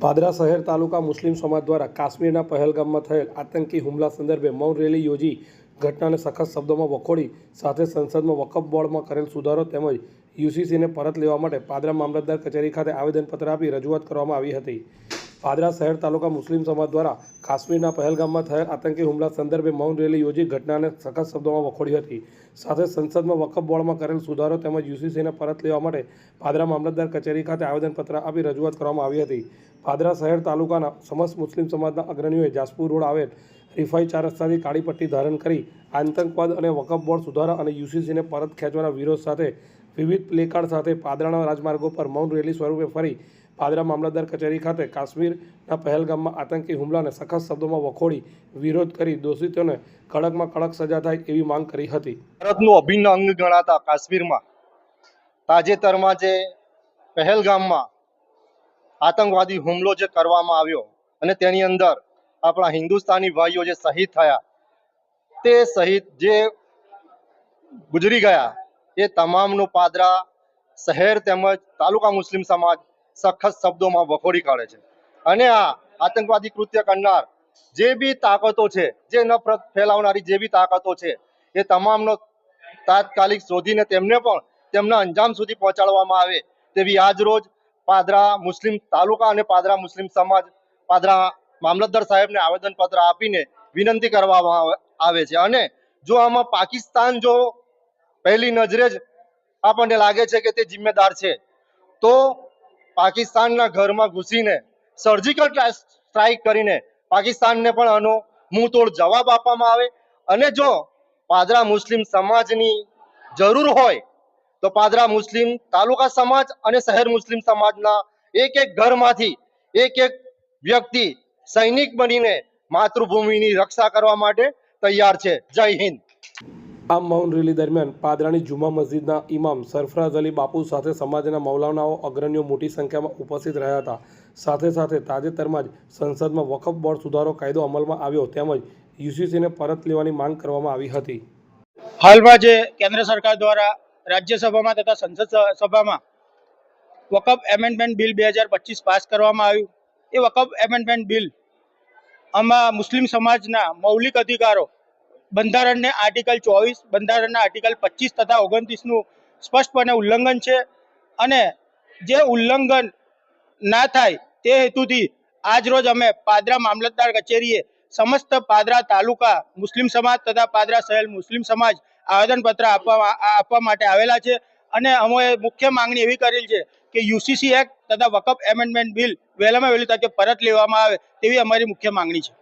પાદરા શહેર તાલુકા મુસ્લિમ સમાજ દ્વારા કાશ્મીરના પહેલગામમાં થયેલ આતંકી હુમલા સંદર્ભે મૌન રેલી યોજી ઘટનાને સખત શબ્દોમાં વખોડી, સાથે સંસદમાં વકફ બોર્ડમાં કરેલ સુધારો તેમજ યુસીસીને પરત લેવા માટે પાદરા મામલતદાર કચેરી ખાતે આવેદનપત્ર આપી રજૂઆત કરવામાં આવી હતી. પાદરા શહેર તાલુકા મુસ્લિમ સમાજ દ્વારા કાશ્મીરના પહેલગામમાં થયેલ આતંકી હુમલા સંદર્ભે મૌન રેલી યોજી ઘટનાને સખત શબ્દોમાં વખોડી હતી. સાથે સંસદમાં વકફ બોર્ડમાં કરેલ સુધારો તેમજ યુસીસીને પરત લેવા માટે પાદરા મામલતદાર કચેરી ખાતે આવેદનપત્ર આપી રજૂઆત કરવામાં આવી હતી. પાદરા શહેર તાલુકાના સમસ્ત મુસ્લિમ સમાજના અગ્રણીઓએ જાસપુર રોડ આવેલ રિફાઈ ચાર રસ્તાથી કાળી પટ્ટી ધારણ કરી આતંકવાદ અને વકફ બોર્ડ સુધારા અને યુસીસીને પરત ખેંચવાના વિરોધ સાથે વિવિધ પ્લેકાર્ડ સાથે પાદરાના રાજમાર્ગો પર મૌન રેલી સ્વરૂપે ફરી પાદરા મામલતદાર કચેરી ખાતે કાશ્મીરના પહેલગામમાં આતંકી હુમલાને સખત શબ્દોમાં વખોડી વિરોધ કરી દોષિતોને કડકમાં કડક સજા થાય એવી માંગ કરી હતી. ભારતનું અભિન્ન અંગ ગણાતા કાશ્મીરમાં તાજેતરમાં જે પહેલગામમાં આતંકવાદી હુમલો જે કરવામાં આવ્યો અને તેની અંદર આપણા હિન્દુસ્તાની ભાઈઓ જે શહીદ થયા, તે શહીદ જે ગુજરી ગયા, એ તમામનું પાદરા શહેર તેમજ તાલુકા મુસ્લિમ સમાજ સખત શબ્દોમાં વખોડી કાઢે છે. અને આ આતંકવાદી કૃત્ય કરનાર જે બી તાકાતો છે, જે નફરત ફેલાવનારી જે બી તાકાતો છે, એ તમામનો તાત્કાલિક શોધીને તેમને પણ તેમના અંજામ સુધી પહોંચાડવામાં આવે તેવી આજ રોજ પાદરા મુસ્લિમ તાલુકા અને પાદરા મુસ્લિમ સમાજ, પાદરા મામલતદાર સાહેબને આવેદનપત્ર આપીને વિનંતી કરવામાં આવે છે. અને જો આમાં પાકિસ્તાન જો પહેલી નજરે જ આપણને લાગે છે કે તે જિમ્મેદાર છે, તો પાકિસ્તાનના ઘરમાં ઘૂસીને સર્જિકલ સ્ટ્રાઇક કરીને પાકિસ્તાનને પણ આનો મુંહતોડ જવાબ આપવામાં આવે. અને જો પાદરા મુસ્લિમ સમાજની જરૂર હોય, તો પાદરા મુસ્લિમ તાલુકા સમાજ અને શહેર મુસ્લિમ સમાજના એક એક ઘરમાંથી એક એક વ્યક્તિ સૈનિક બનીને માતૃભૂમિની રક્ષા કરવા માટે તૈયાર છે. જય હિન્દ. આ મૌન રેલી દરમિયાન પાદરાની જુમા મસ્જિદના ઇમામ સરફરાઝ અલી બાપુ સાથે સમાજના મૌલાનાઓ અગ્રણીઓ મોટી સંખ્યામાં ઉપસ્થિત રહ્યા હતા. સાથે સાથે તાજેતરમાં જ સંસદમાં વકફ બોર્ડ સુધારો કાયદો અમલમાં આવ્યો તેમજ યુસીસીને પરત લેવાની માંગ કરવામાં આવી હતી. હાલમાં જે કેન્દ્ર સરકાર દ્વારા રાજ્યસભામાં તથા સંસદ સભામાં વકફ એમેન્ડમેન્ટ બિલ બે હજાર પચીસ પાસ કરવામાં આવ્યું. એ વકફ એમેન્ડમેન્ટ બિલ આમાં મુસ્લિમ સમાજના મૌલિક અધિકારો બંધારણને આર્ટિકલ ચોવીસ, બંધારણના આર્ટિકલ પચીસ તથા ઓગણત્રીસનું સ્પષ્ટપણે ઉલ્લંઘન છે. અને જે ઉલ્લંઘન ના થાય તે હેતુથી આજ રોજ અમે પાદરા મામલતદાર કચેરીએ સમસ્ત પાદરા તાલુકા મુસ્લિમ સમાજ તથા પાદરા શહેર મુસ્લિમ સમાજ આવેદનપત્ર આપવા આપવા માટે આવેલા છે. અને અમે મુખ્ય માંગણી એવી કરેલ છે કે યુસીસી એક્ટ તથા વકફ એમેન્ડમેન્ટ બિલ વહેલામાં વહેલી તકે પરત લેવામાં આવે તેવી અમારી મુખ્ય માંગણી છે.